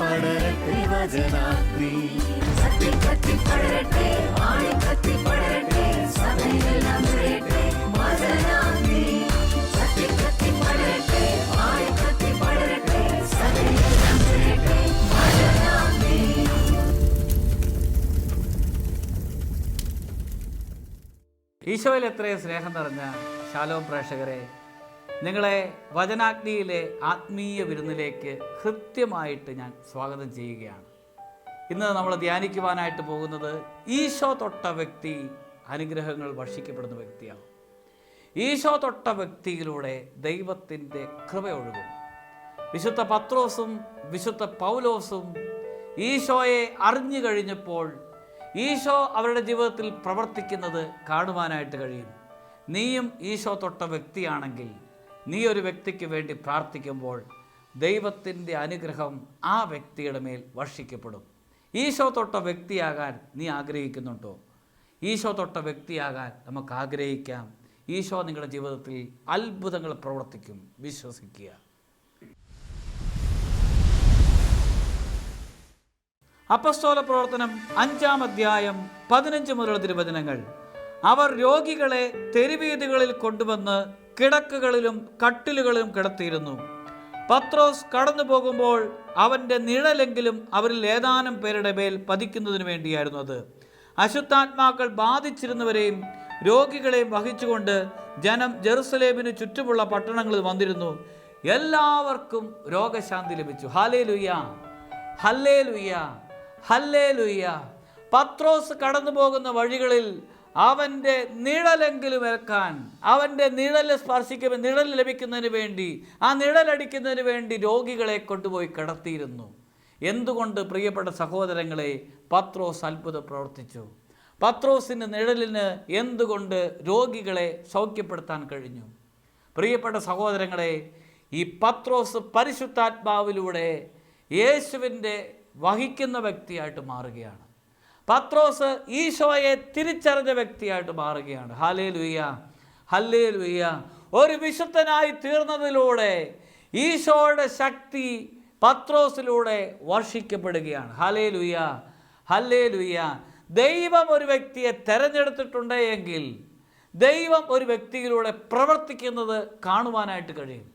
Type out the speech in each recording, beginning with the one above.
പടരട്ടെ വചനാഗ്നി. കത്തി കത്തി പടരട്ടെ ആഴി കത്തി പടരട്ടെ സഭയിലെല്ലാം നിറയട്ടെ വചനാഗ്നി. കത്തി കത്തി പടരട്ടെ ആഴി കത്തി പടരട്ടെ സഭയിലെല്ലാം നിറയട്ടെ വചനാഗ്നി. ഈശോയിൽ എത്രയും സ്നേഹം നിറഞ്ഞ ശാലോം പ്രേക്ഷകരെ നിങ്ങളെ വചനാഗ്നിയിലെ ആത്മീയ വിരുന്നിലേക്ക് കൃത്യമായിട്ട് ഞാൻ സ്വാഗതം ചെയ്യുകയാണ്. ഇന്ന് നമ്മൾ ധ്യാനിക്കുവാനായിട്ട് പോകുന്നത് ഈശോ തൊട്ട വ്യക്തി അനുഗ്രഹങ്ങൾ വർഷിക്കപ്പെടുന്ന വ്യക്തിയാണ്. ഈശോ തൊട്ട വ്യക്തിയിലൂടെ ദൈവത്തിന്റെ കൃപ ഒഴുകും. വിശുദ്ധ പത്രോസും വിശുദ്ധ പൗലോസും ഈശോയെ അറിഞ്ഞു കഴിഞ്ഞപ്പോൾ ഈശോ അവരുടെ ജീവിതത്തിൽ പ്രവർത്തിക്കുന്നത് കാണുവാനായിട്ട് കഴിയും. നീയും ഈശോ തൊട്ട വ്യക്തിയാണെങ്കിൽ നീ ഒരു വ്യക്തിക്ക് വേണ്ടി പ്രാർത്ഥിക്കുമ്പോൾ ദൈവത്തിന്റെ അനുഗ്രഹം ആ വ്യക്തിയുടെ മേൽ വർഷിക്കപ്പെടും. ഈശോ തൊട്ട വ്യക്തിയാകാൻ നീ ആഗ്രഹിക്കുന്നുണ്ടോ? ഈശോ തൊട്ട വ്യക്തിയാകാൻ നമുക്ക് ആഗ്രഹിക്കാം. ഈശോ നിങ്ങളുടെ ജീവിതത്തിൽ അത്ഭുതങ്ങൾ പ്രവർത്തിക്കും. വിശ്വസിക്കുക. അപ്പസ്തോല പ്രവർത്തനം അഞ്ചാം അധ്യായം പതിനഞ്ച് മുതലുള്ള തിരുവചനങ്ങൾ അവർ രോഗികളെ തെരുവീതികളിൽ കൊണ്ടുവന്ന് കിടക്കുകളിലും കട്ടിലുകളിലും കിടത്തിയിരുന്നു. പത്രോസ് കടന്നു പോകുമ്പോൾ അവന്റെ നിഴലെങ്കിലും അവരിൽ ഏതാനും പേരുടെ മേൽ പതിക്കുന്നതിന് വേണ്ടിയായിരുന്നു അത്. അശുദ്ധാത്മാക്കൾ ബാധിച്ചിരുന്നവരെയും രോഗികളെയും വഹിച്ചുകൊണ്ട് ജനം ജെറുസലേമിന് ചുറ്റുമുള്ള പട്ടണങ്ങളിൽ വന്നിരുന്നു. എല്ലാവർക്കും രോഗശാന്തി ലഭിച്ചു. ഹാലേ ലുയ്യ ഹല്ലേ ലുയ്യ ഹല്ലേ ലുയ്യ പത്രോസ് കടന്നു പോകുന്ന വഴികളിൽ അവന്റെ നിഴലെങ്കിലും ഏൽക്കാൻ അവന്റെ നിഴൽ സ്പർശിക്കുമ്പോൾ നിഴൽ ലഭിക്കുന്നതിന് വേണ്ടി ആ നിഴലടിക്കുന്നതിന് വേണ്ടി രോഗികളെ കൊണ്ടുപോയി കിടത്തിയിരുന്നു. എന്തുകൊണ്ട് പ്രിയപ്പെട്ട സഹോദരങ്ങളെ പത്രോസ് അത്ഭുതം പ്രവർത്തിച്ചു. പത്രോസിന്റെ നിഴലിന് എന്തുകൊണ്ട് രോഗികളെ സൗഖ്യപ്പെടുത്താൻ കഴിഞ്ഞു? പ്രിയപ്പെട്ട സഹോദരങ്ങളെ ഈ പത്രോസ് പരിശുദ്ധാത്മാവിലൂടെ യേശുവിന്റെ വഹിക്കുന്ന വ്യക്തിയായിട്ട് മാറുകയാണ്. പത്രോസ് ഈശോയെ തിരിച്ചറിഞ്ഞ വ്യക്തിയായിട്ട് മാറുകയാണ്. ഹലേ ലുയ്യ ഹല്ലേ ലുയ്യ ഒരു വിശുദ്ധനായി തീർന്നതിലൂടെ ഈശോയുടെ ശക്തി പത്രോസിലൂടെ വർഷിക്കപ്പെടുകയാണ്. ഹലേ ലുയ്യ ഹല്ലേ ലുയ്യ ദൈവം ഒരു വ്യക്തിയെ തെരഞ്ഞെടുത്തിട്ടുണ്ട് എങ്കിൽ ദൈവം ഒരു വ്യക്തിയിലൂടെ പ്രവർത്തിക്കുന്നത് കാണുവാനായിട്ട് കഴിയും.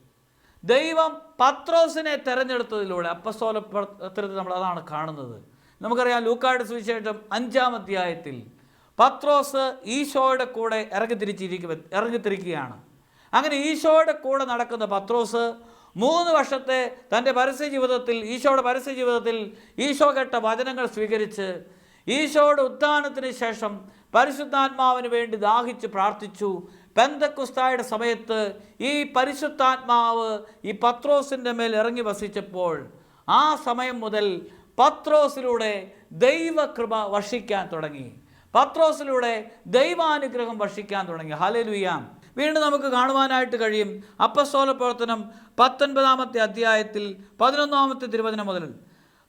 ദൈവം പത്രോസിനെ തെരഞ്ഞെടുത്തതിലൂടെ അപ്പസ്തോല പ്രവർത്തനത്തിൽ നമ്മൾ അതാണ് കാണുന്നത്. നമുക്കറിയാം ലൂക്കായുടെ സുവിശേഷം അഞ്ചാം അധ്യായത്തിൽ പത്രോസ് ഈശോയുടെ കൂടെ ഇറങ്ങിത്തിരിച്ചിരിക്കുക ഇറങ്ങിത്തിരിക്കുകയാണ് അങ്ങനെ ഈശോയുടെ കൂടെ നടക്കുന്ന പത്രോസ് മൂന്ന് വർഷത്തെ തന്റെ പരസ്യ ജീവിതത്തിൽ ഈശോയുടെ പരസ്യ ജീവിതത്തിൽ ഈശോ കേട്ട വചനങ്ങൾ സ്വീകരിച്ച് ഈശോയുടെ ഉത്ഥാനത്തിന് ശേഷം പരിശുദ്ധാത്മാവിന് വേണ്ടി ദാഹിച്ച് പ്രാർത്ഥിച്ചു. പെന്തക്കുസ്തായുടെ സമയത്ത് ഈ പരിശുദ്ധാത്മാവ് ഈ പത്രോസിന്റെ മേൽ ഇറങ്ങി വസിച്ചപ്പോൾ ആ സമയം മുതൽ പത്രോസിലൂടെ ദൈവകൃപ വർഷിക്കാൻ തുടങ്ങി. പത്രോസിലൂടെ ദൈവാനുഗ്രഹം വർഷിക്കാൻ തുടങ്ങി. ഹലലുയാം വീണ്ടും നമുക്ക് കാണുവാനായിട്ട് കഴിയും അപ്പസ്തോല പ്രവർത്തനം പത്തൊൻപതാമത്തെ അധ്യായത്തിൽ പതിനൊന്നാമത്തെ തിരുവചനം മുതൽ.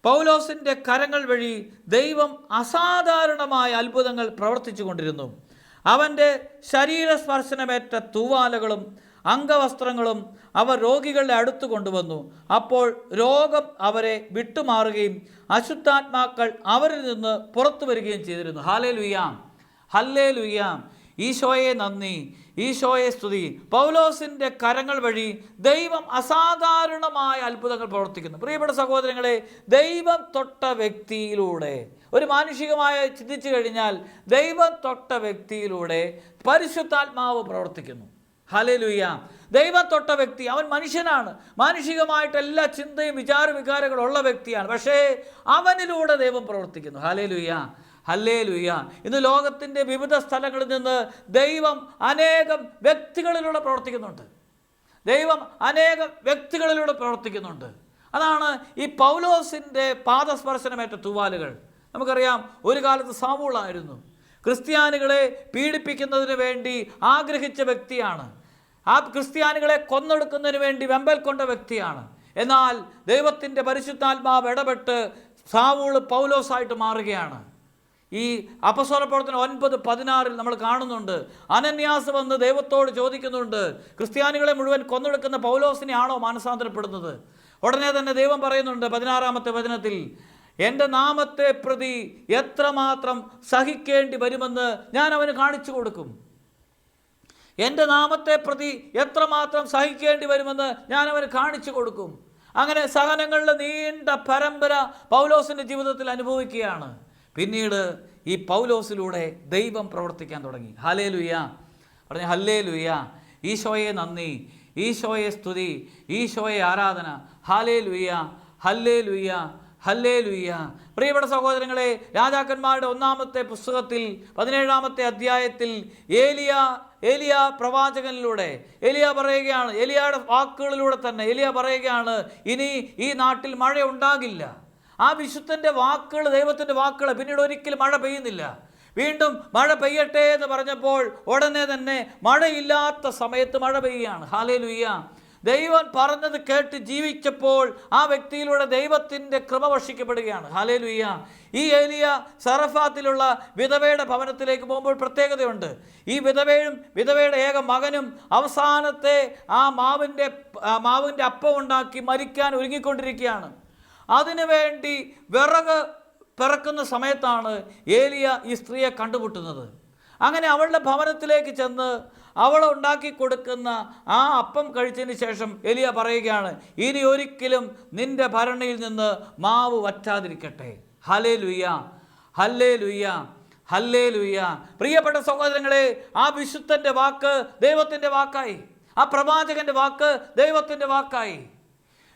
പൗലോസിന്റെ കരങ്ങൾ വഴി ദൈവം അസാധാരണമായ അത്ഭുതങ്ങൾ പ്രവർത്തിച്ചു കൊണ്ടിരുന്നു അവന്റെ ശരീരസ്പർശനമേറ്റ തൂവാലകളും അംഗവസ്ത്രങ്ങളും അവർ രോഗികളുടെ അടുത്ത് കൊണ്ടുവന്നു. അപ്പോൾ രോഗം അവരെ വിട്ടുമാറുകയും അശുദ്ധാത്മാക്കൾ അവരിൽ നിന്ന് പുറത്തു വരികയും ചെയ്തിരുന്നു. ഹാലേ ലുയാം ഹല്ലേ ലുയാം ഈശോയെ നന്ദി. ഈശോയെ സ്തുതി. പൗലോസിന്റെ കരങ്ങൾ വഴി ദൈവം അസാധാരണമായ അത്ഭുതങ്ങൾ പ്രവർത്തിക്കുന്നു. പ്രിയപ്പെട്ട സഹോദരങ്ങളെ ദൈവം തൊട്ട വ്യക്തിയിലൂടെ ഒരു മാനുഷികമായ ചിന്തിച്ചു കഴിഞ്ഞാൽ ദൈവം തൊട്ട വ്യക്തിയിലൂടെ പരിശുദ്ധാത്മാവ് പ്രവർത്തിക്കുന്നു. ഹലലുയ്യ ദൈവം തൊട്ട വ്യക്തി അവൻ മനുഷ്യനാണ്. മാനുഷികമായിട്ട് എല്ലാ ചിന്തയും വിചാര വികാരങ്ങളും ഉള്ള വ്യക്തിയാണ്. പക്ഷേ അവനിലൂടെ ദൈവം പ്രവർത്തിക്കുന്നു. ഹലലുയ ഹല്ലേ ലുയ്യ ഇന്ന് ലോകത്തിന്റെ വിവിധ സ്ഥലങ്ങളിൽ നിന്ന് ദൈവം അനേകം വ്യക്തികളിലൂടെ പ്രവർത്തിക്കുന്നുണ്ട്. ദൈവം അനേകം വ്യക്തികളിലൂടെ പ്രവർത്തിക്കുന്നുണ്ട്. അതാണ് ഈ പൗലോസിന്റെ പാദസ്പർശനമേറ്റ തൂവാലുകൾ. നമുക്കറിയാം ഒരു കാലത്ത് സാവൂളായിരുന്നു. ക്രിസ്ത്യാനികളെ പീഡിപ്പിക്കുന്നതിന് വേണ്ടി ആഗ്രഹിച്ച വ്യക്തിയാണ്. ആ ക്രിസ്ത്യാനികളെ കൊന്നൊടുക്കുന്നതിന് വേണ്ടി വെമ്പൽ കൊണ്ട വ്യക്തിയാണ്. എന്നാൽ ദൈവത്തിന്റെ പരിശുദ്ധാത്മാവ് ഇടപെട്ട് സാവൂൾ പൗലോസായിട്ട് മാറുകയാണ്. ഈ അപസ്വരപ്രവർത്തനം ഒൻപത് പതിനാറിൽ നമ്മൾ കാണുന്നുണ്ട്. അനന്യാസ് വന്ന് ദൈവത്തോട് ചോദിക്കുന്നുണ്ട് ക്രിസ്ത്യാനികളെ മുഴുവൻ കൊന്നെടുക്കുന്ന പൗലോസിനെയാണോ മാനസാന്തരപ്പെടുന്നത്? ഉടനെ തന്നെ ദൈവം പറയുന്നുണ്ട് പതിനാറാമത്തെ വചനത്തിൽ എന്റെ നാമത്തെ പ്രതി എത്രമാത്രം സഹിക്കേണ്ടി വരുമെന്ന് ഞാൻ അവന് കാണിച്ചു കൊടുക്കും. എന്റെ നാമത്തെ പ്രതി എത്രമാത്രം സഹിക്കേണ്ടി വരുമെന്ന് ഞാൻ അവന് കാണിച്ചു കൊടുക്കും. അങ്ങനെ സഹനങ്ങളുടെ നീണ്ട പരമ്പര പൗലോസിന്റെ ജീവിതത്തിൽ അനുഭവിക്കുകയാണ്. പിന്നീട് ഈ പൗലോസിലൂടെ ദൈവം പ്രവർത്തിക്കാൻ തുടങ്ങി. ഹലേ ലുയ്യ പറഞ്ഞ ഹല്ലേ ലുയ്യ ഈശോയെ നന്ദി. ഈശോയെ സ്തുതി. ഈശോയെ ആരാധന. ഹാലേ ലുയ്യ ഹല്ലേ ലുയ്യ ഹല്ലേ ലുയ്യ പ്രിയപ്പെട്ട സഹോദരങ്ങളെ രാജാക്കന്മാരുടെ ഒന്നാമത്തെ പുസ്തകത്തിൽ പതിനേഴാമത്തെ അധ്യായത്തിൽ ഏലിയ ഏലിയ പ്രവാചകനിലൂടെ എലിയ പറയുകയാണ് എലിയയുടെ വാക്കുകളിലൂടെ തന്നെ എലിയ പറയുകയാണ് ഇനി ഈ നാട്ടിൽ മഴ ഉണ്ടാകില്ല. ആ വിശുദ്ധന്റെ വാക്കുകൾ ദൈവത്തിന്റെ വാക്കുകൾ പിന്നീട് ഒരിക്കലും മഴ പെയ്യുന്നില്ല. വീണ്ടും മഴ പെയ്യട്ടെ എന്ന് പറഞ്ഞപ്പോൾ ഉടനെ തന്നെ മഴയില്ലാത്ത സമയത്ത് മഴ പെയ്യുകയാണ്. ഹാലേ ലുയ്യ ദൈവം പറഞ്ഞത് കേട്ട് ജീവിച്ചപ്പോൾ ആ വ്യക്തിയിലൂടെ ദൈവത്തിന്റെ കൃപ വർഷിക്കപ്പെടുകയാണ്. ഹാലേ ലുയ്യ ഈ ഏലിയ സറഫാത്തിലുള്ള വിധവയുടെ ഭവനത്തിലേക്ക് പോകുമ്പോൾ പ്രത്യേകതയുണ്ട്. ഈ വിധവയും വിധവയുടെ ഏക മകനും അവസാനത്തെ ആ മാവിന്റെ മാവിന്റെ അപ്പം ഉണ്ടാക്കി മരിക്കാൻ ഒരുങ്ങിക്കൊണ്ടിരിക്കുകയാണ്. അതിനുവേണ്ടി വിറക് പിറക്കുന്ന സമയത്താണ് ഏലിയ ഈ സ്ത്രീയെ കണ്ടുമുട്ടുന്നത്. അങ്ങനെ അവളുടെ ഭവനത്തിലേക്ക് ചെന്ന് അവൾ ഉണ്ടാക്കി കൊടുക്കുന്ന ആ അപ്പം കഴിച്ചതിന് ശേഷം എലിയ പറയുകയാണ് ഇനി ഒരിക്കലും നിന്റെ ഭരണിയിൽ നിന്ന് മാവ് വറ്റാതിരിക്കട്ടെ. ഹലേ ലുയ്യ ഹല്ലേ ലുയ്യ ഹല്ലേ ലുയ്യ പ്രിയപ്പെട്ട സഹോദരങ്ങളെ ആ വിശുദ്ധന്റെ വാക്ക് ദൈവത്തിന്റെ വാക്കായി. ആ പ്രവാചകന്റെ വാക്ക് ദൈവത്തിന്റെ വാക്കായി.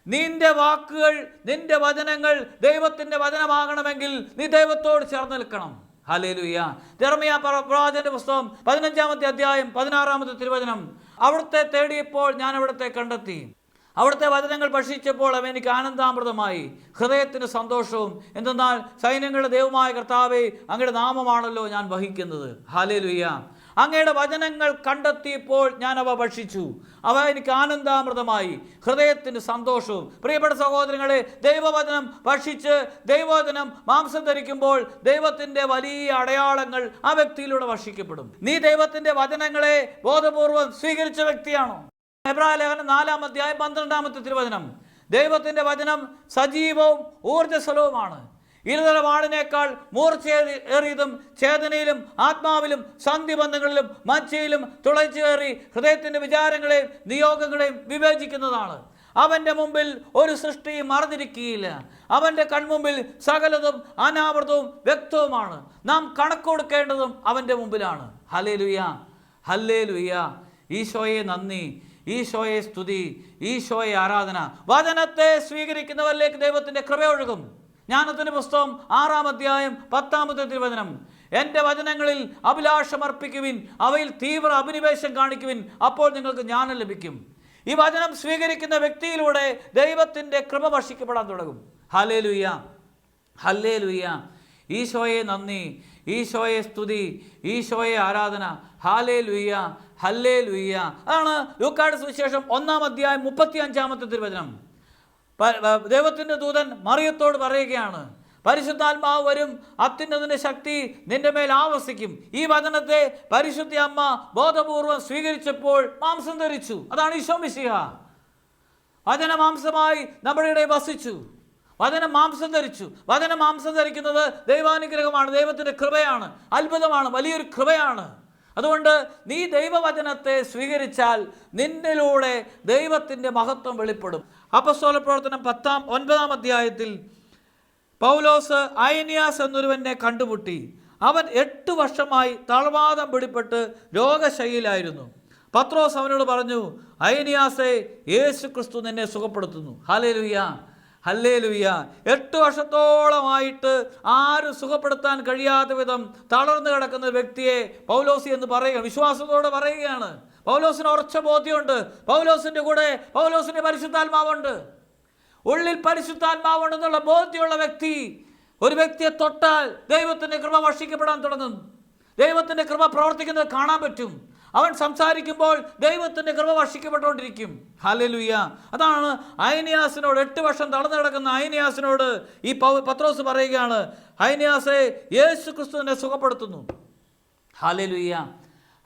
നിന്റെ വാക്കുകൾ നിന്റെ വചനങ്ങൾ ദൈവത്തിന്റെ വചനമാകണമെങ്കിൽ നീ ദൈവത്തോട് ചേർന്ന് നിൽക്കണം. ഹലേലുയ്യ ജർമിയ പ്രവാചന്റെ പുസ്തകം പതിനഞ്ചാമത്തെ അധ്യായം പതിനാറാമത്തെ തിരുവചനം. അവിടുത്തെ തേടിയപ്പോൾ ഞാൻ അവിടുത്തെ കണ്ടെത്തി. അവിടുത്തെ വചനങ്ങൾ ഭക്ഷിച്ചപ്പോൾ അവ എനിക്ക് ആനന്ദാമൃതമായി. ഹൃദയത്തിന് സന്തോഷവും എന്തെന്നാൽ സൈന്യങ്ങളുടെ ദൈവമായ കർത്താവെ അങ്ങയുടെ നാമമാണല്ലോ ഞാൻ വഹിക്കുന്നത്. ഹാലേലുയ്യ അങ്ങയുടെ വചനങ്ങൾ കണ്ടെത്തിയപ്പോൾ ഞാൻ അവ ഭക്ഷിച്ചു. അവ എനിക്ക് ആനന്ദാമൃതമായി. ഹൃദയത്തിന് സന്തോഷവും. പ്രിയപ്പെട്ട സഹോദരങ്ങളെ ദൈവവചനം ഭക്ഷിച്ച് ദൈവവചനം മാംസം ധരിക്കുമ്പോൾ ദൈവത്തിന്റെ വലിയ അടയാളങ്ങൾ ആ വ്യക്തിയിലൂടെ ഭക്ഷിക്കപ്പെടും. നീ ദൈവത്തിന്റെ വചനങ്ങളെ ബോധപൂർവം സ്വീകരിച്ച വ്യക്തിയാണോ? എബ്രായ ലേഖനം നാലാം അധ്യായം പന്ത്രണ്ടാമത്തെ തിരുവചനം. ദൈവത്തിന്റെ വചനം സജീവവും ഊർജസ്വലവുമാണ്. ഇരുതല വാളിനേക്കാൾ മൂർച്ചയേറിയതും ചേതനയിലും ആത്മാവിലും സന്ധിബന്ധങ്ങളിലും മച്ചയിലും തുളച്ചുകയറി ഹൃദയത്തിന്റെ വിചാരങ്ങളെയും നിയോഗങ്ങളെയും വിവേചിക്കുന്നതാണ്. അവന്റെ മുമ്പിൽ ഒരു സൃഷ്ടിയും മറന്നിരിക്കുകയില്ല. അവന്റെ കൺമുമ്പിൽ സകലതും അനാവൃതവും വ്യക്തവുമാണ്. നാം കണക്ക് കൊടുക്കേണ്ടതും അവന്റെ മുമ്പിലാണ്. ഹലേ ലുയ്യ ഹല്ലേ ഈശോയെ നന്ദി. ഈശോയെ സ്തുതി. ഈശോയെ ആരാധന. വചനത്തെ സ്വീകരിക്കുന്നവരിലേക്ക് ദൈവത്തിന്റെ കൃപയൊഴുകും ജ്ഞാനത്തിന്റെ പുസ്തകം ആറാം അധ്യായം പത്താമത്തെ തിരുവചനം. എന്റെ വചനങ്ങളിൽ അഭിലാഷമർപ്പിക്കുവിൻ അവയിൽ തീവ്ര അഭിനിവേശം കാണിക്കുവിൻ അപ്പോൾ നിങ്ങൾക്ക് ജ്ഞാനം ലഭിക്കും. ഈ വചനം സ്വീകരിക്കുന്ന വ്യക്തിയിലൂടെ ദൈവത്തിന്റെ കൃപ വർഷിക്കപ്പെടാൻ തുടങ്ങും. ഹലേ ലുയ്യ ഹല്ലേ ലുയ്യ ഈശോയെ നന്ദി ഈശോയെ സ്തുതി ഈശോയെ ആരാധന. ഹാലേ ലുയ്യ ഹല്ലേ ലുയ്യ അതാണ് ലൂക്കാട് സുവിശേഷം ഒന്നാം അധ്യായം മുപ്പത്തി അഞ്ചാമത്തെ തിരുവചനം. ദൈവത്തിന്റെ ദൂതൻ മറിയത്തോട് പറയുകയാണ് പരിശുദ്ധാത്മാവ് വരും അത്യുന്നതിന്റെ ശക്തി നിന്റെ മേൽ ആവസിക്കും. ഈ വചനത്തെ പരിശുദ്ധി അമ്മ ബോധപൂർവം സ്വീകരിച്ചപ്പോൾ മാംസം ധരിച്ചു. അതാണ് ഈശോമിശിഹ വചന മാംസമായി നമ്മുടെ ഇടയിൽ വസിച്ചു. വചനം മാംസം ധരിച്ചു. വചനം മാംസം ധരിക്കുന്നത് ദൈവാനുഗ്രഹമാണ് ദൈവത്തിന്റെ കൃപയാണ് അത്ഭുതമാണ് വലിയൊരു കൃപയാണ്. അതുകൊണ്ട് നീ ദൈവവചനത്തെ സ്വീകരിച്ചാൽ നിന്നിലൂടെ ദൈവത്തിന്റെ മഹത്വം വെളിപ്പെടും. അപ്പസ്തോല പ്രവർത്തനം പത്താം ഒൻപതാം അധ്യായത്തിൽ പൗലോസ് അയനിയാസ് എന്നൊരുവനെ കണ്ടുമുട്ടി. അവൻ എട്ട് വർഷമായി തളവാദം പിടിപ്പെട്ട് രോഗശൈലിയിലായിരുന്നു പത്രോസ് അവനോട് പറഞ്ഞു അയനിയാസെ യേശു ക്രിസ്തു നിന്നെ സുഖപ്പെടുത്തുന്നു. ഹലേ ലുയ്യ ഹല്ലേ ലുയ്യ എട്ട് വർഷത്തോളമായിട്ട് ആരും സുഖപ്പെടുത്താൻ കഴിയാത്ത വിധം തളർന്നു കിടക്കുന്ന വ്യക്തിയെ പൗലോസി എന്ന് പറയുക വിശ്വാസത്തോടെ പറയുകയാണ്. പൗലോസിന് ഉറച്ച ബോധ്യമുണ്ട്. പൗലോസിന്റെ കൂടെ പൗലോസിന്റെ പരിശുദ്ധാത്മാവുണ്ട്. ഉള്ളിൽ പരിശുദ്ധാത്മാവുണ്ടെന്നുള്ള ബോധ്യമുള്ള വ്യക്തി ഒരു വ്യക്തിയെ തൊട്ടാൽ ദൈവത്തിന്റെ കൃപ വർഷിക്കപ്പെടാൻ തുടങ്ങും. ദൈവത്തിന്റെ കൃപ പ്രവർത്തിക്കുന്നത് കാണാൻ പറ്റും. അവൻ സംസാരിക്കുമ്പോൾ ദൈവത്തിന്റെ കൃപ വർഷിക്കപ്പെട്ടുകൊണ്ടിരിക്കും. ഹലലുയ്യ അതാണ് അയനിയാസിനോട് എട്ട് വർഷം തടന്നു കിടക്കുന്ന അയനിയാസിനോട് ഈ പത്രോസ് പറയുകയാണ്. അയനിയാസെ യേശു ക്രിസ്തുവിനെ സുഖപ്പെടുത്തുന്നു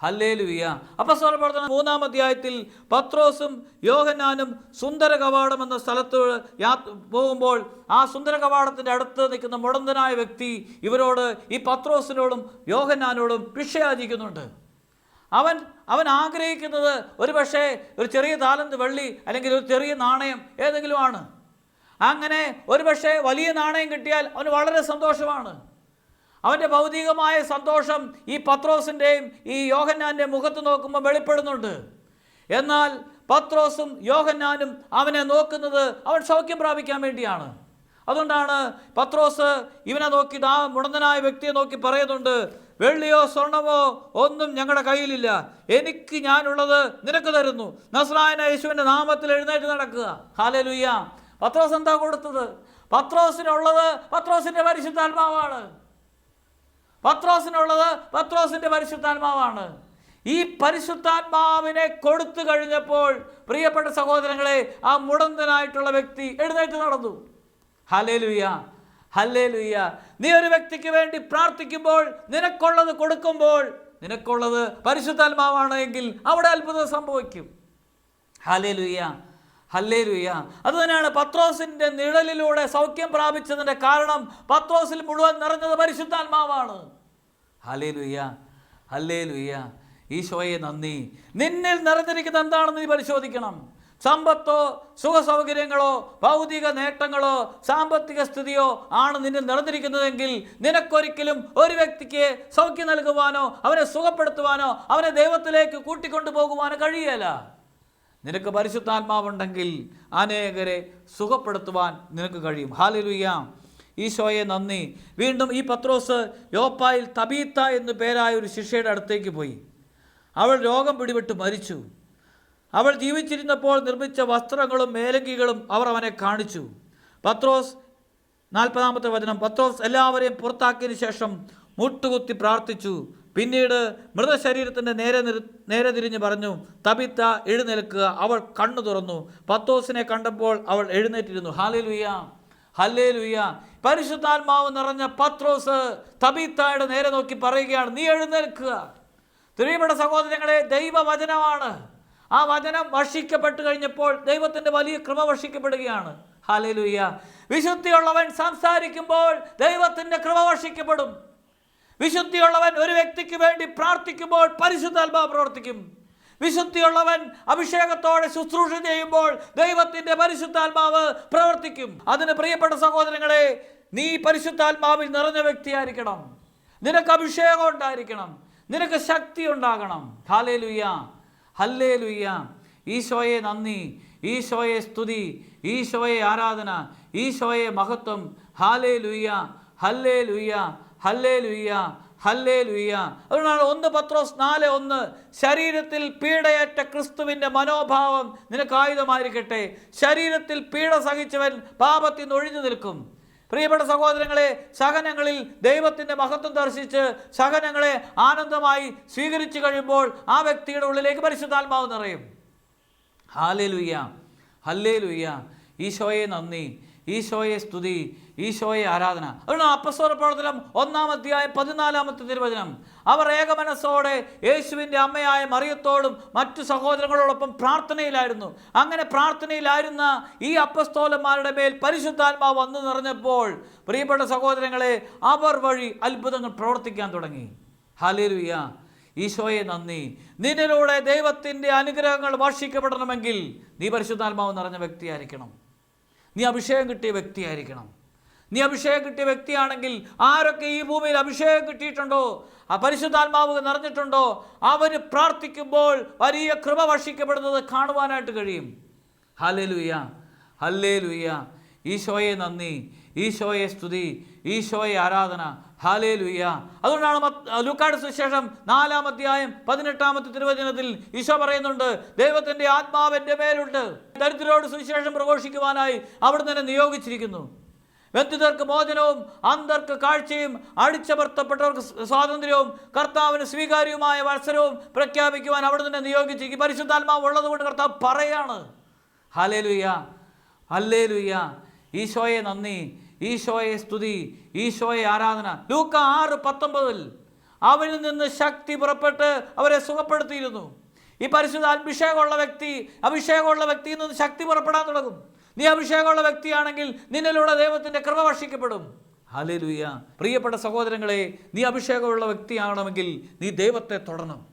ഹല്ലേലൂയ. ഹല്ലേലൂയ അപ്പസ്തോല മൂന്നാം അധ്യായത്തിൽ പത്രോസും യോഹനാനും സുന്ദര കവാടം എന്ന സ്ഥലത്ത് യാ പോകുമ്പോൾ ആ സുന്ദര കവാടത്തിന്റെ അടുത്ത് നിൽക്കുന്ന മുടന്തനായ വ്യക്തി ഇവരോട് ഈ പത്രോസിനോടും യോഹനാനോടും ഭിക്ഷയാചിക്കുന്നുണ്ട്. അവൻ അവൻ ആഗ്രഹിക്കുന്നത് ഒരു പക്ഷേ ഒരു ചെറിയ താലന്ത് വെള്ളി അല്ലെങ്കിൽ ഒരു ചെറിയ നാണയം ഏതെങ്കിലും ആണ് അങ്ങനെ ഒരു പക്ഷേ വലിയ നാണയം കിട്ടിയാൽ അവന് വളരെ സന്തോഷമാണ്. അവന്റെ ഭൗതികമായ സന്തോഷം ഈ പത്രോസിന്റെയും ഈ യോഹന്നാന്റെ മുഖത്ത് നോക്കുമ്പോൾ വെളിപ്പെടുന്നുണ്ട്. എന്നാൽ പത്രോസും യോഹന്നാനും അവനെ നോക്കുന്നത് അവൻ സൗഖ്യം പ്രാപിക്കാൻ വേണ്ടിയാണ്. അതുകൊണ്ടാണ് പത്രോസ് ഇവനെ നോക്കി ആ മുടന്തനായ വ്യക്തിയെ നോക്കി പറയുന്നുണ്ട് വെള്ളിയോ സ്വർണമോ ഒന്നും ഞങ്ങളുടെ കയ്യിലില്ല. എനിക്ക് ഞാനുള്ളത് നിനക്ക് തരുന്നു. നസ്രായന യേശുവിന്റെ നാമത്തിൽ എഴുന്നേറ്റ് നടക്കുക. ഹാലലുയ്യ പത്രോസ് എന്താ കൊടുത്തത്? പത്രോസിനുള്ളത് പത്രോസിന്റെ പരിശുദ്ധാത്മാവാണ്. പത്രോസിനുള്ളത് പത്രോസിന്റെ പരിശുദ്ധാത്മാവാണ്. ഈ പരിശുദ്ധാത്മാവിനെ കൊടുത്തു കഴിഞ്ഞപ്പോൾ പ്രിയപ്പെട്ട സഹോദരങ്ങളെ ആ മുടന്തനായിട്ടുള്ള വ്യക്തി എഴുന്നേറ്റ് നടന്നു. ഹലേ ലുയ്യ ഹല്ലേ ലുയ്യ നീ ഒരു വ്യക്തിക്ക് വേണ്ടി പ്രാർത്ഥിക്കുമ്പോൾ നിനക്കുള്ളത് കൊടുക്കുമ്പോൾ നിനക്കുള്ളത് പരിശുദ്ധാത്മാവാണ് എങ്കിൽ അവിടെ അത്ഭുതം സംഭവിക്കും. ഹലേ ഹല്ലേലൂയ. അത് തന്നെയാണ് പത്രോസിന്റെ നിഴലിലൂടെ സൗഖ്യം പ്രാപിച്ചതിന്റെ കാരണം പത്രോസിൽ മുഴുവൻ നിറഞ്ഞത് പരിശുദ്ധാത്മാവാണ്. ഹല്ലേലൂയ ഹല്ലേലൂയ. ഈശോയെ നന്ദി. നിന്നിൽ നിറഞ്ഞിരിക്കുന്നത് എന്താണെന്ന് നീ പരിശോധിക്കണം. സമ്പത്തോ സുഖസൗകര്യങ്ങളോ ഭൗതിക നേട്ടങ്ങളോ സാമ്പത്തിക സ്ഥിതിയോ ആണ് നിന്നെ നിറഞ്ഞിരിക്കുന്നതെങ്കിൽ നിനക്കൊരിക്കലും ഒരു വ്യക്തിക്ക് സൗഖ്യം നൽകുവാനോ അവനെ സുഖപ്പെടുത്തുവാനോ അവനെ ദൈവത്തിലേക്ക് കൂട്ടിക്കൊണ്ടു പോകുവാനോ കഴിയല. നിനക്ക് പരിശുദ്ധാത്മാവുണ്ടെങ്കിൽ അനേകരെ സുഖപ്പെടുത്തുവാൻ നിനക്ക് കഴിയും. ഹാലലുയ്യ ഈശോയെ നന്ദി. വീണ്ടും ഈ പത്രോസ് യോപ്പായിൽ തബീത്ത എന്നു പേരായ ഒരു ശിഷ്യയുടെ അടുത്തേക്ക് പോയി. അവൾ രോഗം പിടിപെട്ട് മരിച്ചു. അവൾ ജീവിച്ചിരുന്നപ്പോൾ നിർമ്മിച്ച വസ്ത്രങ്ങളും മേലങ്കികളും അവർ അവനെ കാണിച്ചു. പത്രോസ് നാൽപ്പതാമത്തെ വചനം. പത്രോസ് എല്ലാവരെയും പുറത്താക്കിയതിനു ശേഷം മുട്ടുകുത്തി പ്രാർത്ഥിച്ചു. പിന്നീട് മൃതശരീരത്തിന്റെ നേരെ നിർ നേരെ തിരിഞ്ഞ് പറഞ്ഞു തബിത്ത എഴുന്നേൽക്കുക. അവൾ കണ്ണു തുറന്നു. പത്തോസിനെ കണ്ടപ്പോൾ അവൾ എഴുന്നേറ്റിരുന്നു. ഹാലേ ലുയ്യ ഹല്ലേ ലുയ്യ പരിശുദ്ധാത്മാവ് നിറഞ്ഞ പത്രോസ് തബീത്തായുടെ നേരെ നോക്കി പറയുകയാണ് നീ എഴുന്നേൽക്കുക. തിരുവിട സഹോദരങ്ങളെ ദൈവവചനമാണ്. ആ വചനം വർഷിക്കപ്പെട്ടു കഴിഞ്ഞപ്പോൾ ദൈവത്തിന്റെ വലിയ കൃപ വർഷിക്കപ്പെടുകയാണ് ഹാലലുയ്യ വിശുദ്ധിയുള്ളവൻ സംസാരിക്കുമ്പോൾ ദൈവത്തിന്റെ കൃപ വർഷിക്കപ്പെടും വിശുദ്ധിയുള്ളവൻ ഒരു വ്യക്തിക്ക് വേണ്ടി പ്രാർത്ഥിക്കുമ്പോൾ പരിശുദ്ധാത്മാവ് പ്രവർത്തിക്കും. വിശുദ്ധിയുള്ളവൻ അഭിഷേകത്തോടെ ശുശ്രൂഷ ചെയ്യുമ്പോൾ ദൈവത്തിന്റെ പരിശുദ്ധാത്മാവ് പ്രവർത്തിക്കും. അതിന് പ്രിയപ്പെട്ട സഹോദരങ്ങളെ നീ പരിശുദ്ധാത്മാവിൽ നിറഞ്ഞ വ്യക്തിയായിരിക്കണം. നിനക്ക് അഭിഷേകം ഉണ്ടായിരിക്കണം. നിനക്ക് ശക്തി ഉണ്ടാകണം. ഹാലേ ലുയ്യ ഹല്ലേ ലുയ്യ ഈശോയെ നന്ദി ഈശോയെ സ്തുതി ഈശോയെ ആരാധന ഈശോയെ മഹത്വം. ഹാലേ ലുയ്യ ഹല്ലേ ലുയ്യ ഹല്ലേ ലുയ്യ ഹല്ലേ ലുയ്യ അതുകൊണ്ടാണ് ഒന്ന് പത്രോസ് നാല് ഒന്ന്. ശരീരത്തിൽ പീഡയേറ്റ ക്രിസ്തുവിന്റെ മനോഭാവം നിനക്ക് ആയുധമായിരിക്കട്ടെ. ശരീരത്തിൽ പീഡ സഹിച്ചവൻ പാപത്തിൽ നിന്ന് ഒഴിഞ്ഞു നിൽക്കും. പ്രിയപ്പെട്ട സഹോദരങ്ങളെ സഹനങ്ങളിൽ ദൈവത്തിന്റെ മഹത്വം ദർശിച്ച് സഹനങ്ങളെ ആനന്ദമായി സ്വീകരിച്ചു കഴിയുമ്പോൾ ആ വ്യക്തിയുടെ ഉള്ളിലേക്ക് പരിശുദ്ധാത്മാവ് നിറയും. ഹാലേ ലുയ്യ ഹല്ലേ ലുയ്യ ഈശോയെ നന്ദി. ഈശോയെ സ്തുതി ഈശോയെ ആരാധന. അതുകൊണ്ട് അപ്പസ്വര പ്രവർത്തനം ഒന്നാം അധ്യായം പതിനാലാമത്തെ തിരുവചനം. അവർ ഏകമനസ്സോടെ യേശുവിന്റെ അമ്മയായ മറിയത്തോടും മറ്റു സഹോദരങ്ങളോടൊപ്പം പ്രാർത്ഥനയിലായിരുന്നു. അങ്ങനെ പ്രാർത്ഥനയിലായിരുന്ന ഈ അപ്പസ്തോലന്മാരുടെ മേൽ പരിശുദ്ധാത്മാവ് വന്നു നിറഞ്ഞപ്പോൾ പ്രിയപ്പെട്ട സഹോദരങ്ങളെ അവർ വഴി അത്ഭുതങ്ങൾ പ്രവർത്തിക്കാൻ തുടങ്ങി. ഹാലേലുയ്യ ഈശോയെ നന്ദി. നിന്നിലൂടെ ദൈവത്തിന്റെ അനുഗ്രഹങ്ങൾ വർഷിക്കപ്പെടണമെങ്കിൽ നീ പരിശുദ്ധാത്മാവ് നിറഞ്ഞ വ്യക്തിയായിരിക്കണം. നീ അഭിഷേകം കിട്ടിയ വ്യക്തിയായിരിക്കണം. നീ അഭിഷേകം കിട്ടിയ വ്യക്തിയാണെങ്കിൽ ആരൊക്കെ ഈ ഭൂമിയിൽ അഭിഷേകം കിട്ടിയിട്ടുണ്ടോ? ആ പരിശുദ്ധാത്മാവ് നിറഞ്ഞിട്ടുണ്ടോ? അവർ പ്രാർത്ഥിക്കുമ്പോൾ വലിയ കൃപ വർഷിക്കപ്പെടുന്നത് കാണുവാനായിട്ട് കഴിയും. ഹലേ ലുയ്യ ഹല്ലേ ലുയ്യ ഈശോയെ നന്ദി. ഈശോയെ സ്തുതി ഈശോയെ ആരാധന ഹാലേ ലുയ്യ അതുകൊണ്ടാണ് ലുക്കാട് സുശേഷം നാലാം അധ്യായം പതിനെട്ടാമത്തെ തിരുവചനത്തിൽ ഈശോ പറയുന്നുണ്ട് ദൈവത്തിന്റെ ആത്മാവ് എന്റെ മേലുണ്ട്. ദരിദ്രരോട് സുശേഷം പ്രഘോഷിക്കുവാനായി അവിടുന്ന് എന്നെ നിയോഗിച്ചിരിക്കുന്നു. വ്യക്തിതർക്ക് മോചനവും അന്തർക്ക് കാഴ്ചയും അടിച്ചമർത്തപ്പെട്ടവർക്ക് സ്വാതന്ത്ര്യവും കർത്താവിന് സ്വീകാര്യവുമായ മത്സരവും പ്രഖ്യാപിക്കുവാൻ അവിടെ തന്നെ നിയോഗിച്ചിരിക്കും പരിശുദ്ധാത്മാവ് ഉള്ളതുകൊണ്ട് കർത്താവ് പറയാണ് ഹലേലുയ്യ ഹല്ലേലുയ്യ ഈശോയെ നന്ദി ഈശോയെ സ്തുതി ഈശോയെ ആരാധന. ലൂക്ക ആറ് പത്തൊമ്പതിൽ അവനിൽ നിന്ന് ശക്തി പുറപ്പെട്ട് അവരെ സുഖപ്പെടുത്തിയിരുന്നു. ഈ പരിശുദ്ധ അഭിഷേകമുള്ള വ്യക്തി അഭിഷേകമുള്ള വ്യക്തിയിൽ നിന്ന് ശക്തി പുറപ്പെടാൻ തുടങ്ങും. നീ അഭിഷേകമുള്ള വ്യക്തിയാണെങ്കിൽ നിന്നിലൂടെ ദൈവത്തിന്റെ കൃപ വർഷിക്കപ്പെടും. ഹല്ലേലൂയ. പ്രിയപ്പെട്ട സഹോദരങ്ങളെ നീ അഭിഷേകമുള്ള വ്യക്തിയാണെങ്കിൽ നീ ദൈവത്തെ തൊടണം.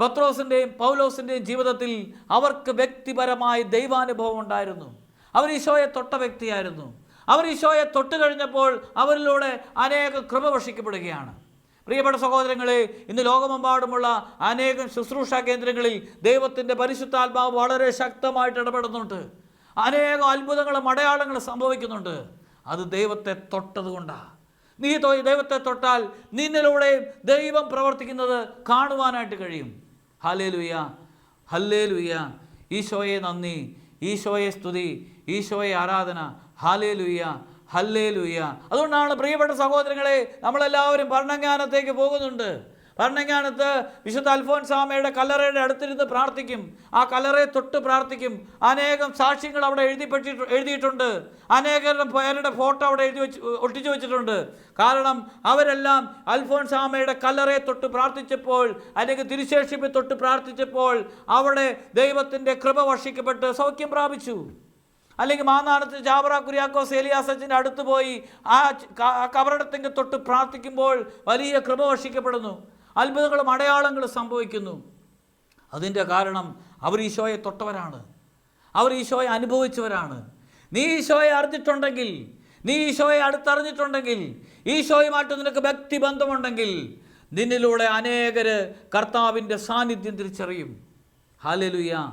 പത്രോസിന്റെയും പൗലോസിന്റെയും ജീവിതത്തിൽ അവർക്ക് വ്യക്തിപരമായ ദൈവാനുഭവം ഉണ്ടായിരുന്നു. അവർ ഈശോയെ തൊട്ട വ്യക്തിയായിരുന്നു. അവർ ഈശോയെ തൊട്ട് കഴിഞ്ഞപ്പോൾ അവരിലൂടെ അനേക കൃപ വർഷിക്കപ്പെടുകയാണ്. പ്രിയപ്പെട്ട സഹോദരങ്ങളെ ഇന്ന് ലോകമെമ്പാടുമുള്ള അനേകം ശുശ്രൂഷാ കേന്ദ്രങ്ങളിൽ ദൈവത്തിന്റെ പരിശുദ്ധാത്മാവ് വളരെ ശക്തമായിട്ട് ഇടപെടുന്നുണ്ട്. അനേകം അത്ഭുതങ്ങളും അടയാളങ്ങളും സംഭവിക്കുന്നുണ്ട്. അത് ദൈവത്തെ തൊട്ടതുകൊണ്ടാണ് നീ ദൈവത്തെ തൊട്ടാൽ നിന്നിലൂടെയും ദൈവം പ്രവർത്തിക്കുന്നത് കാണുവാനായിട്ട് കഴിയും. ഹലേ ലുയ്യ ഹല്ലേ ലുയ്യ ഈശോയെ നന്ദി. ഈശോയെ സ്തുതി ഈശോയെ ആരാധന ഹാലേ ലുയ്യ ഹല്ലേ ലുയ്യ അതുകൊണ്ടാണ് പ്രിയപ്പെട്ട സഹോദരങ്ങളെ നമ്മളെല്ലാവരും ഭരണങ്ങാനത്തേക്ക് പോകുന്നുണ്ട്. ഭരണങ്ങാനത്ത് വിശുദ്ധ അൽഫോൻസാമയുടെ കല്ലറയുടെ അടുത്തിരുന്ന് പ്രാർത്ഥിക്കും. ആ കല്ലറയെ തൊട്ട് പ്രാർത്ഥിക്കും. അനേകം സാക്ഷ്യങ്ങൾ അവിടെ എഴുതിപ്പെട്ടി എഴുതിയിട്ടുണ്ട്. അനേകം പേരുടെ ഫോട്ടോ അവിടെ എഴുതി വെച്ച് ഒട്ടിച്ചു വെച്ചിട്ടുണ്ട്. കാരണം അവരെല്ലാം അൽഫോൻസാമയുടെ കല്ലറയെ തൊട്ട് പ്രാർത്ഥിച്ചപ്പോൾ അല്ലെങ്കിൽ തിരുശേഷിപ്പി തൊട്ട് പ്രാർത്ഥിച്ചപ്പോൾ അവിടെ ദൈവത്തിന്റെ കൃപ വർഷിക്കപ്പെട്ട് സൗഖ്യം പ്രാപിച്ചു. അല്ലെങ്കിൽ മാന്നാനത്ത് ജാബറ കുര്യാക്കോസ് ഏലിയാസച്ചിന്റെ അടുത്ത് പോയി ആ ച- ക- ആ കബറിടത്തെങ്കിൽ തൊട്ട് പ്രാർത്ഥിക്കുമ്പോൾ വലിയ കൃപ വർഷിക്കപ്പെടുന്നു. അത്ഭുതങ്ങളും അടയാളങ്ങളും സംഭവിക്കുന്നു. അതിന്റെ കാരണം അവർ ഈശോയെ തൊട്ടവരാണ്. അവർ ഈശോയെ അനുഭവിച്ചവരാണ്. നീ ഈശോയെ അറിഞ്ഞിട്ടുണ്ടെങ്കിൽ നീ ഈശോയെ അടുത്തറിഞ്ഞിട്ടുണ്ടെങ്കിൽ ഈശോയുമായിട്ട് നിനക്ക് വ്യക്തിബന്ധമുണ്ടെങ്കിൽ നിന്നിലൂടെ അനേകർ കർത്താവിന്റെ സാന്നിധ്യം തിരിച്ചറിയും. ഹല്ലേലൂയ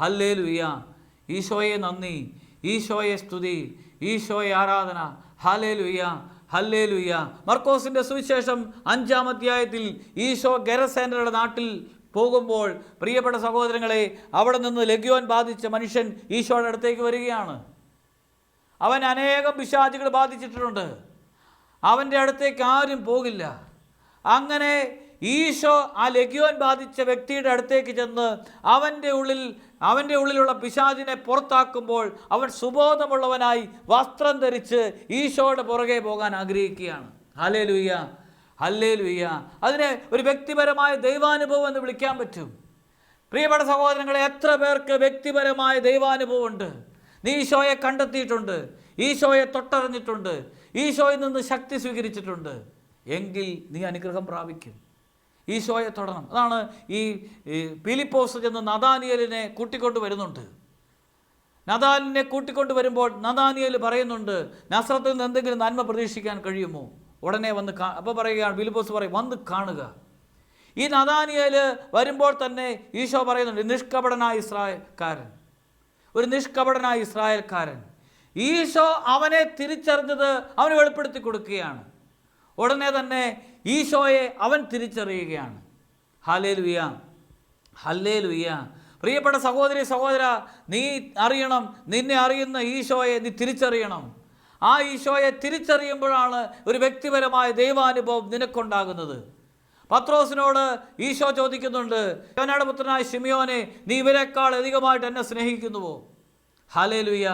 ഹല്ലേലൂയ. ഈശോയെ നന്ദി ഈശോയെ സ്തുതി ഈശോയെ ആരാധന. ഹല്ലേലൂയ. ഹല്ലേലൂയ മർക്കോസിന്റെ സുവിശേഷം അഞ്ചാം അധ്യായത്തിൽ ഈശോ ഗരസേനയുടെ നാട്ടിൽ പോകുമ്പോൾ പ്രിയപ്പെട്ട സഹോദരങ്ങളെ അവിടെ നിന്ന് ലഗ്യോൻ ബാധിച്ച മനുഷ്യൻ ഈശോയുടെ അടുത്തേക്ക് വരികയാണ്. അവൻ അനേകം വിശാചികൾ ബാധിച്ചിട്ടുണ്ട്. അവന്റെ അടുത്തേക്ക് ആരും പോകില്ല. അങ്ങനെ ഈശോ ആ ലഗ്യോൻ ബാധിച്ച വ്യക്തിയുടെ അടുത്തേക്ക് ചെന്ന് അവന്റെ ഉള്ളിൽ അവന്റെ ഉള്ളിലുള്ള പിശാചിനെ പുറത്താക്കുമ്പോൾ അവൻ സുബോധമുള്ളവനായി വസ്ത്രം ധരിച്ച് ഈശോയുടെ പുറകെ പോകാൻ ആഗ്രഹിക്കുകയാണ്. ഹലേ ലുയ്യ ഹല്ലേ ലുയ്യ അതിനെ ഒരു വ്യക്തിപരമായ ദൈവാനുഭവം എന്ന് വിളിക്കാൻ പറ്റും. പ്രിയപ്പെട്ട സഹോദരങ്ങളെ എത്ര പേർക്ക് വ്യക്തിപരമായ ദൈവാനുഭവമുണ്ട് നീ ഈശോയെ കണ്ടെത്തിയിട്ടുണ്ട് ഈശോയെ തൊട്ടറിഞ്ഞിട്ടുണ്ട് ഈശോയിൽ നിന്ന് ശക്തി സ്വീകരിച്ചിട്ടുണ്ട്. എങ്കിൽ നീ അനുഗ്രഹം പ്രാപിക്കും. ഈശോയെ തൊടണം അതാണ് ഈ പിലിപ്പോസ് ചെന്ന് നദാനിയലിനെ കൂട്ടിക്കൊണ്ട് വരുന്നുണ്ട്. നദാനിനെ കൂട്ടിക്കൊണ്ട് വരുമ്പോൾ നദാനിയൽ പറയുന്നുണ്ട് നസ്രത്തിൽ നിന്ന് എന്തെങ്കിലും നന്മ പ്രതീക്ഷിക്കാൻ കഴിയുമോ? ഉടനെ വന്ന് കാ അപ്പോൾ പറയുകയാണ് ഫിലിപ്പോസ് പറയും വന്ന് കാണുക. ഈ നദാനിയൽ വരുമ്പോൾ തന്നെ ഈശോ പറയുന്നുണ്ട് നിഷ്കപടനായ ഇസ്രായേൽക്കാരൻ ഒരു നിഷ്കപടനായ ഇസ്രായേൽക്കാരൻ ഈശോ അവനെ തിരിച്ചറിഞ്ഞത് അവന് വെളിപ്പെടുത്തി കൊടുക്കുകയാണ്. ഉടനെ തന്നെ ഈശോയെ അവൻ തിരിച്ചറിയുകയാണ്. ഹലേ ലുയ ഹല്ലേ ലുയ പ്രിയപ്പെട്ട സഹോദരി സഹോദര നീ അറിയണം നിന്നെ അറിയുന്ന ഈശോയെ നീ തിരിച്ചറിയണം. ആ ഈശോയെ തിരിച്ചറിയുമ്പോഴാണ് ഒരു വ്യക്തിപരമായ ദൈവാനുഭവം നിനക്കുണ്ടാകുന്നത്. പത്രോസിനോട് ഈശോ ചോദിക്കുന്നുണ്ട് യോനാട് പുത്രനായ ഷിമിയോനെ നീ ഇവരെക്കാൾ അധികമായിട്ട് എന്നെ സ്നേഹിക്കുന്നുവോ? ഹലേ ലുയ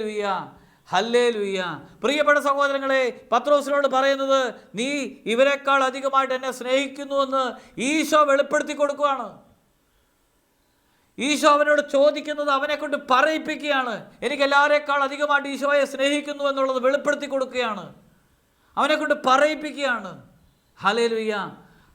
ലുയ്യ ഹല്ലേ ലുയ്യ പ്രിയപ്പെട്ട സഹോദരങ്ങളെ പത്രോസിനോട് പറയുന്നത് നീ ഇവരെക്കാൾ അധികമായിട്ട് എന്നെ സ്നേഹിക്കുന്നുവെന്ന് ഈശോ വെളിപ്പെടുത്തി കൊടുക്കുകയാണ്. ഈശോ അവനോട് ചോദിക്കുന്നത് അവനെ കൊണ്ട് പറയിപ്പിക്കുകയാണ്. എനിക്ക് എല്ലാവരെക്കാൾ അധികമായിട്ട് ഈശോയെ സ്നേഹിക്കുന്നു എന്നുള്ളത് വെളിപ്പെടുത്തി കൊടുക്കുകയാണ്. അവനെക്കൊണ്ട് പറയിപ്പിക്കുകയാണ്. ഹലേ ലുയ്യ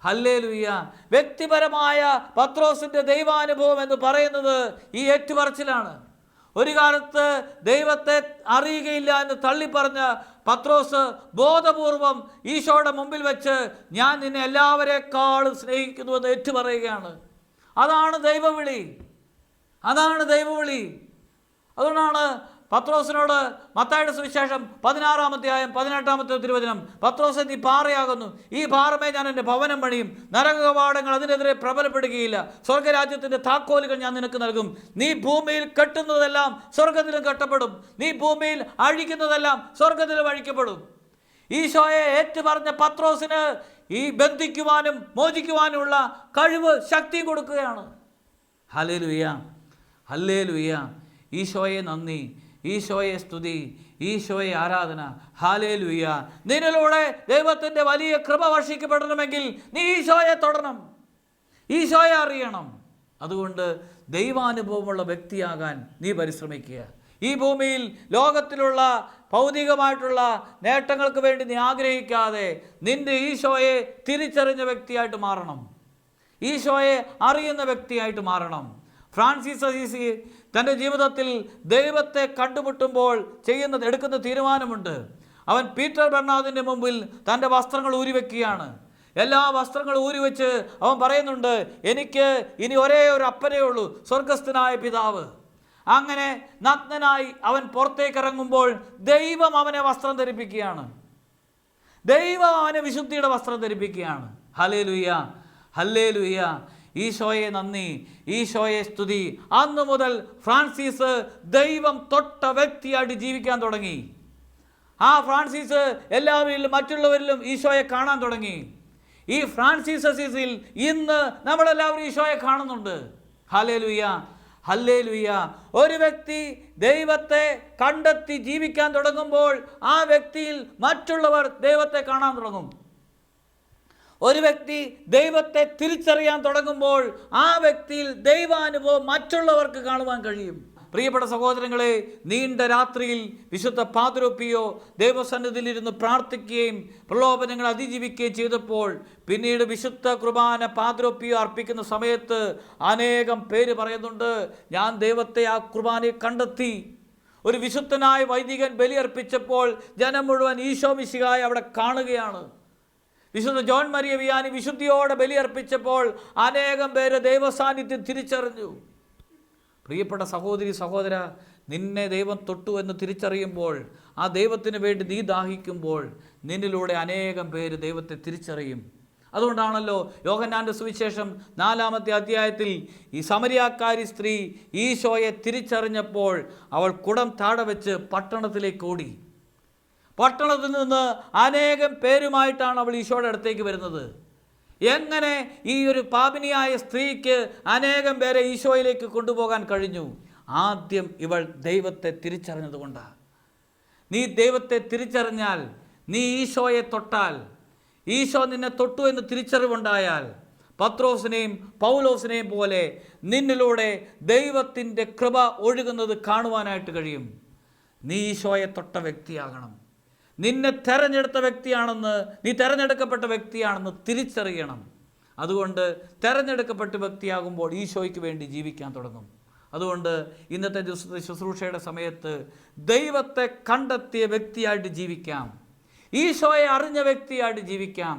ഹല്ലേ ലുയ്യ വ്യക്തിപരമായ പത്രോസിന്റെ ദൈവാനുഭവം എന്ന് പറയുന്നത് ഈ ഏറ്റുപറച്ചിലാണ്. ഒരു കാലത്ത് ദൈവത്തെ അറിയുകയില്ല എന്ന് തള്ളിപ്പറഞ്ഞ് പത്രോസ് ബോധപൂർവം ഈശോയുടെ മുമ്പിൽ വെച്ച് ഞാൻ നിന്നെ എല്ലാവരെക്കാളും സ്നേഹിക്കുന്നുവെന്ന് ഏറ്റുപറയുകയാണ്. അതാണ് ദൈവവിളി. അതാണ് ദൈവവിളി. അതുകൊണ്ടാണ് പത്രോസിനോട് മത്തായുടെ സുവിശേഷം പതിനാറാം അധ്യായം പതിനെട്ടാമത്തെ തിരുവചനം. പത്രോസ് നീ പാറയാകുന്നു. ഈ പാറമേ ഞാൻ എന്റെ ഭവനം പണിയും. നരകവാടങ്ങൾ അതിനെതിരെ പ്രബലപ്പെടുകയില്ല. സ്വർഗരാജ്യത്തിന്റെ താക്കോലുകൾ ഞാൻ നിനക്ക് നൽകും. നീ ഭൂമിയിൽ കെട്ടുന്നതെല്ലാം സ്വർഗത്തിലും കെട്ടപ്പെടും. നീ ഭൂമിയിൽ അഴിക്കുന്നതെല്ലാം സ്വർഗത്തിലും അഴിക്കപ്പെടും. ഈശോയെ ഏറ്റുപറഞ്ഞ പത്രോസിന് ഈ ബന്ധിക്കുവാനും മോചിക്കുവാനുമുള്ള കഴിവ് ശക്തി കൊടുക്കുകയാണ്. ഹലേ ലുയ്യ ഈശോയെ നന്ദി. ഈശോയെ സ്തുതി ഈശോയെ ആരാധന. ഹാലേ ലുയ്യ നിന്നിലൂടെ ദൈവത്തിന്റെ വലിയ കൃപ വർഷിക്കപ്പെടണമെങ്കിൽ നീ ഈശോയെ തൊടണം. ഈശോയെ അറിയണം. അതുകൊണ്ട് ദൈവാനുഭവമുള്ള വ്യക്തിയാകാൻ നീ പരിശ്രമിക്കുക. ഈ ഭൂമിയിൽ ലോകത്തിലുള്ള ഭൗതികമായിട്ടുള്ള നേട്ടങ്ങൾക്ക് വേണ്ടി നീ ആഗ്രഹിക്കാതെ നിന്റെ ഈശോയെ തിരിച്ചറിഞ്ഞ വ്യക്തിയായിട്ട് മാറണം. ഈശോയെ അറിയുന്ന വ്യക്തിയായിട്ട് മാറണം. ഫ്രാൻസിസ് അസീസി തന്റെ ജീവിതത്തിൽ ദൈവത്തെ കണ്ടുമുട്ടുമ്പോൾ ചെയ്യുന്ന എടുക്കുന്ന തീരുമാനമുണ്ട്. അവൻ പീറ്റർ ബെർണാദിന്റെ മുമ്പിൽ തന്റെ വസ്ത്രങ്ങൾ ഊരിവെക്കുകയാണ്. എല്ലാ വസ്ത്രങ്ങളും ഊരിവെച്ച് അവൻ പറയുന്നുണ്ട് എനിക്ക് ഇനി ഒരേ ഒരു അപ്പനേ ഉള്ളൂ സ്വർഗസ്ഥനായ പിതാവ്. അങ്ങനെ നഗ്നനായി അവൻ പുറത്തേക്ക് ഇറങ്ങുമ്പോൾ ദൈവം അവനെ വസ്ത്രം ധരിപ്പിക്കുകയാണ്. ദൈവം അവനെ വിശുദ്ധിയുടെ വസ്ത്രം ധരിപ്പിക്കുകയാണ്. ഹലേ ലുയ്യ ഹല്ലേ ലുയ്യ ഈശോയെ നന്ദി ഈശോയെ സ്തുതി. അന്ന് മുതൽ ഫ്രാൻസിസ് ദൈവം തൊട്ട വ്യക്തിയായിട്ട് ജീവിക്കാൻ തുടങ്ങി. ആ ഫ്രാൻസിസ് എല്ലാവരിലും മറ്റുള്ളവരിലും ഈശോയെ കാണാൻ തുടങ്ങി. ഈ ഫ്രാൻസിസ് അസീസിൽ ഇന്ന് നമ്മളെല്ലാവരും ഈശോയെ കാണുന്നുണ്ട്. ഹലേ ലുയ്യ ഹല്ലേ ലുയ്യ ഒരു വ്യക്തി ദൈവത്തെ കണ്ടെത്തി ജീവിക്കാൻ തുടങ്ങുമ്പോൾ ആ വ്യക്തിയിൽ മറ്റുള്ളവർ ദൈവത്തെ കാണാൻ തുടങ്ങും. ഒരു വ്യക്തി ദൈവത്തെ തിരിച്ചറിയാൻ തുടങ്ങുമ്പോൾ ആ വ്യക്തിയിൽ ദൈവാനുഭവം മറ്റുള്ളവർക്ക് കാണുവാൻ കഴിയും. പ്രിയപ്പെട്ട സഹോദരങ്ങളെ നീണ്ട രാത്രിയിൽ വിശുദ്ധ പാതുരൊപ്പിയോ ദൈവസന്നിധിയിലിരുന്ന് പ്രാർത്ഥിക്കുകയും പ്രലോഭനങ്ങൾ അതിജീവിക്കുകയും ചെയ്തപ്പോൾ പിന്നീട് വിശുദ്ധ കുർബാന പാതുരൊപ്പിയോ അർപ്പിക്കുന്ന സമയത്ത് അനേകം പേര് പറയുന്നുണ്ട് ഞാൻ ദൈവത്തെ ആ കുർബാനയെ കണ്ടെത്തി. ഒരു വിശുദ്ധനായ വൈദികൻ ബലിയർപ്പിച്ചപ്പോൾ ജനം മുഴുവൻ ഈശോ മിശിഹായി അവിടെ കാണുകയാണ്. വിശുദ്ധ ജോൺ മരിയ വിയാനി വിശുദ്ധിയോടെ ബലിയർപ്പിച്ചപ്പോൾ അനേകം പേര് ദൈവസാന്നിധ്യം തിരിച്ചറിഞ്ഞു. പ്രിയപ്പെട്ട സഹോദരി സഹോദര നിന്നെ ദൈവം തൊട്ടു എന്ന് തിരിച്ചറിയുമ്പോൾ ആ ദൈവത്തിന് വേണ്ടി നീ ദാഹിക്കുമ്പോൾ നിന്നിലൂടെ അനേകം പേര് ദൈവത്തെ തിരിച്ചറിയും. അതുകൊണ്ടാണല്ലോ യോഹന്നാന്റെ സുവിശേഷം നാലാമത്തെ അധ്യായത്തിൽ ഈ സമരിയാക്കാരി സ്ത്രീ ഈശോയെ തിരിച്ചറിഞ്ഞപ്പോൾ അവൾ കുടം താഴെ വെച്ച് പട്ടണത്തിലേക്ക് ഓടി. പട്ടണത്തിൽ നിന്ന് അനേകം പേരുമായിട്ടാണ് അവൾ ഈശോയുടെ അടുത്തേക്ക് വരുന്നത്. എങ്ങനെ ഈ ഒരു പാപിനിയായ സ്ത്രീക്ക് അനേകം പേരെ ഈശോയിലേക്ക് കൊണ്ടുപോകാൻ കഴിഞ്ഞു? ആദ്യം ഇവൾ ദൈവത്തെ തിരിച്ചറിഞ്ഞതുകൊണ്ടാണ് നീ ദൈവത്തെ തിരിച്ചറിഞ്ഞാൽ നീ ഈശോയെ തൊട്ടാൽ ഈശോ നിന്നെ തൊട്ടു എന്ന് തിരിച്ചറിവുണ്ടായാൽ പത്രോസിനെയും പൗലോസിനെയും പോലെ നിന്നിലൂടെ ദൈവത്തിന്റെ കൃപ ഒഴുകുന്നത് കാണുവാനായിട്ട് കഴിയും. നീ ഈശോയെ തൊട്ട വ്യക്തിയാകണം. നിന്നെ തെരഞ്ഞെടുത്ത വ്യക്തിയാണെന്ന് നീ തെരഞ്ഞെടുക്കപ്പെട്ട വ്യക്തിയാണെന്ന് തിരിച്ചറിയണം. അതുകൊണ്ട് തെരഞ്ഞെടുക്കപ്പെട്ട വ്യക്തിയാകുമ്പോൾ ഈശോയ്ക്ക് വേണ്ടി ജീവിക്കാൻ തുടങ്ങും. അതുകൊണ്ട് ഇന്നത്തെ ദിവസത്തെ ശുശ്രൂഷയുടെ സമയത്ത് ദൈവത്തെ കണ്ടെത്തിയ വ്യക്തിയായിട്ട് ജീവിക്കാം. ഈശോയെ അറിഞ്ഞ വ്യക്തിയായിട്ട് ജീവിക്കാം.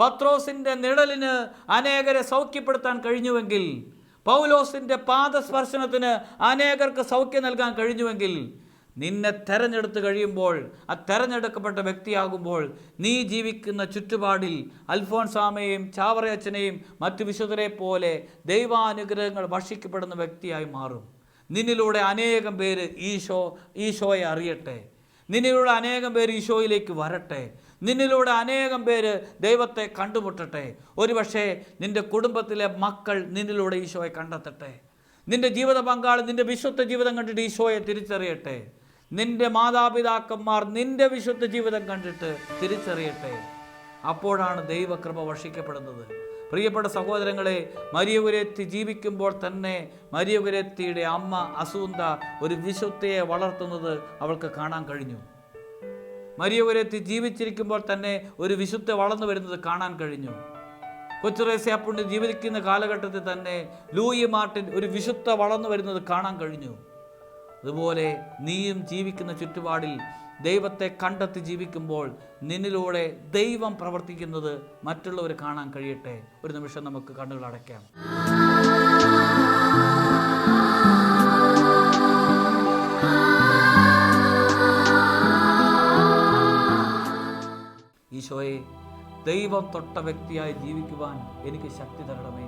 പത്രോസിന്റെ നിഴലിന് അനേകരെ സൗഖ്യപ്പെടുത്താൻ കഴിഞ്ഞുവെങ്കിൽ പൗലോസിന്റെ പാദസ്പർശനത്തിന് അനേകർക്ക് സൗഖ്യം നൽകാൻ കഴിഞ്ഞുവെങ്കിൽ നിന്നെ തെരഞ്ഞെടുത്ത് കഴിയുമ്പോൾ ആ തെരഞ്ഞെടുക്കപ്പെട്ട വ്യക്തിയാകുമ്പോൾ നീ ജീവിക്കുന്ന ചുറ്റുപാടിൽ അൽഫോൻസാമയെയും ചാവറയച്ചനെയും മറ്റു വിശുദ്ധരെ പോലെ ദൈവാനുഗ്രഹങ്ങൾ ഭക്ഷിക്കപ്പെടുന്ന വ്യക്തിയായി മാറും. നിന്നിലൂടെ അനേകം പേര് ഈശോ ഈശോയെ അറിയട്ടെ. നിന്നിലൂടെ അനേകം പേര് ഈശോയിലേക്ക് വരട്ടെ. നിന്നിലൂടെ അനേകം പേര് ദൈവത്തെ കണ്ടുമുട്ടട്ടെ. ഒരുപക്ഷെ നിന്റെ കുടുംബത്തിലെ മക്കൾ നിന്നിലൂടെ ഈശോയെ കണ്ടെത്തട്ടെ. നിന്റെ ജീവിത പങ്കാളി നിന്റെ വിശുദ്ധ ജീവിതം കണ്ടിട്ട് ഈശോയെ തിരിച്ചറിയട്ടെ. നിന്റെ മാതാപിതാക്കന്മാർ നിന്റെ വിശുദ്ധ ജീവിതം കണ്ടിട്ട് തിരിച്ചറിയട്ടെ. അപ്പോഴാണ് ദൈവകൃപ വർഷിക്കപ്പെടുന്നത്. പ്രിയപ്പെട്ട സഹോദരങ്ങളെ മരിയകുരത്തി ജീവിക്കുമ്പോൾ തന്നെ മരിയകുരത്തിയുടെ അമ്മ അസൂന്ത ഒരു വിശുദ്ധയെ വളർത്തുന്നത് അവൾക്ക് കാണാൻ കഴിഞ്ഞു. മരിയകുരത്തി ജീവിച്ചിരിക്കുമ്പോൾ തന്നെ ഒരു വിശുദ്ധ വളർന്നു വരുന്നത് കാണാൻ കഴിഞ്ഞു. കൊച്ചുറേസ്യ പുണ്യ ജീവിക്കുന്ന കാലഘട്ടത്തിൽ തന്നെ ലൂയി മാർട്ടിൻ ഒരു വിശുദ്ധ വളർന്നു വരുന്നത് കാണാൻ കഴിഞ്ഞു. അതുപോലെ നീയും ജീവിക്കുന്ന ചുറ്റുപാടിൽ ദൈവത്തെ കണ്ടെത്തി ജീവിക്കുമ്പോൾ നിന്നിലൂടെ ദൈവം പ്രവർത്തിക്കുന്നത് മറ്റുള്ളവർ കാണാൻ കഴിയട്ടെ. ഒരു നിമിഷം നമുക്ക് കണ്ണുകൾ അടയ്ക്കാം. ഈശോയെ ദൈവം തൊട്ട വ്യക്തിയായി ജീവിക്കുവാൻ എനിക്ക് ശക്തി തരണമേ.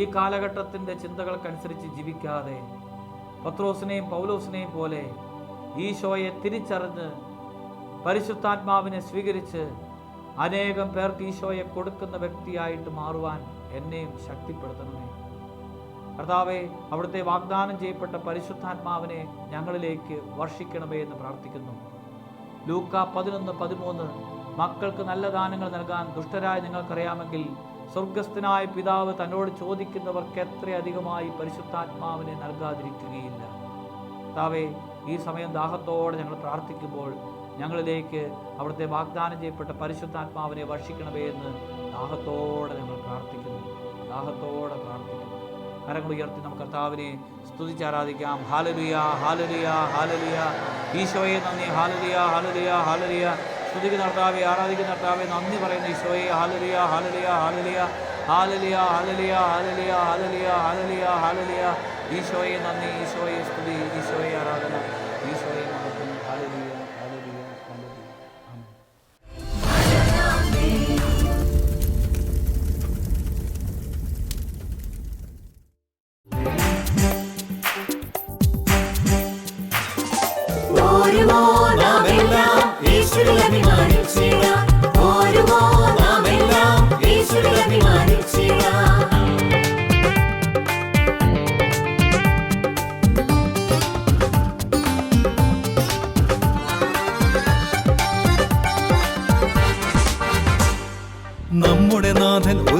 ഈ കാലഘട്ടത്തിന്റെ ചിന്തകൾക്കനുസരിച്ച് ജീവിക്കാതെ പത്രോസിനെയും പൗലോസിനെയും പോലെ ഈശോയെ തിരിച്ചറിഞ്ഞ് പരിശുദ്ധാത്മാവിനെ സ്വീകരിച്ച് അനേകം പേർക്ക് ഈശോയെ കൊടുക്കുന്ന വ്യക്തിയായിട്ട് മാറുവാൻ എന്നെയും ശക്തിപ്പെടുത്തണമേ. കർത്താവെ അവിടുത്തെ വാഗ്ദാനം ചെയ്യപ്പെട്ട പരിശുദ്ധാത്മാവിനെ ഞങ്ങളിലേക്ക് വർഷിക്കണമേ എന്ന് പ്രാർത്ഥിക്കുന്നു. ലൂക്ക പതിനൊന്ന് പതിമൂന്ന് മക്കൾക്ക് നല്ല ദാനങ്ങൾ നൽകാൻ ദുഷ്ടരായ നിങ്ങൾക്കറിയാമെങ്കിൽ സ്വർഗസ്ഥനായ പിതാവ് തന്നോട് ചോദിക്കുന്നവർക്ക് എത്രയധികമായി പരിശുദ്ധാത്മാവിനെ നൽകാതിരിക്കുകയില്ല. കർത്താവേ ഈ സമയം ദാഹത്തോടെ ഞങ്ങൾ പ്രാർത്ഥിക്കുമ്പോൾ ഞങ്ങളിലേക്ക് അവിടുത്തെ വാഗ്ദാനം ചെയ്യപ്പെട്ട പരിശുദ്ധാത്മാവിനെ വർഷിക്കണമേ എന്ന് ദാഹത്തോടെ ഞങ്ങൾ പ്രാർത്ഥിക്കുന്നു. ദാഹത്തോടെ പ്രാർത്ഥിക്കുന്നു. കരങ്ങൾ ഉയർത്തി നമുക്ക് കർത്താവിനെ സ്തുതിച്ചാരാധിക്കാം ഹാലലിയ ഹാലലിയ ഹാലലിയ ഈശോയെ നന്ദി. ഹാലലിയ ഹാലലിയ ഹാലലിയ സ്തുതിക്കുന്ന നടത്താവേ ആരാധിക്കുന്ന നടത്താവേ നന്ദി പറയുന്ന ഈശോയെ ഹാലലിയ ഹാലലിയ ഹാലലിയ ഹാലലിയ ഹാലലിയ ഹാലലിയ ഹാലലിയ ഹാലലിയ ഹാലലിയ. ഈശോയെ നന്ദി ഈശോയെ സ്തുതി ഈശോയെ ആരാധന.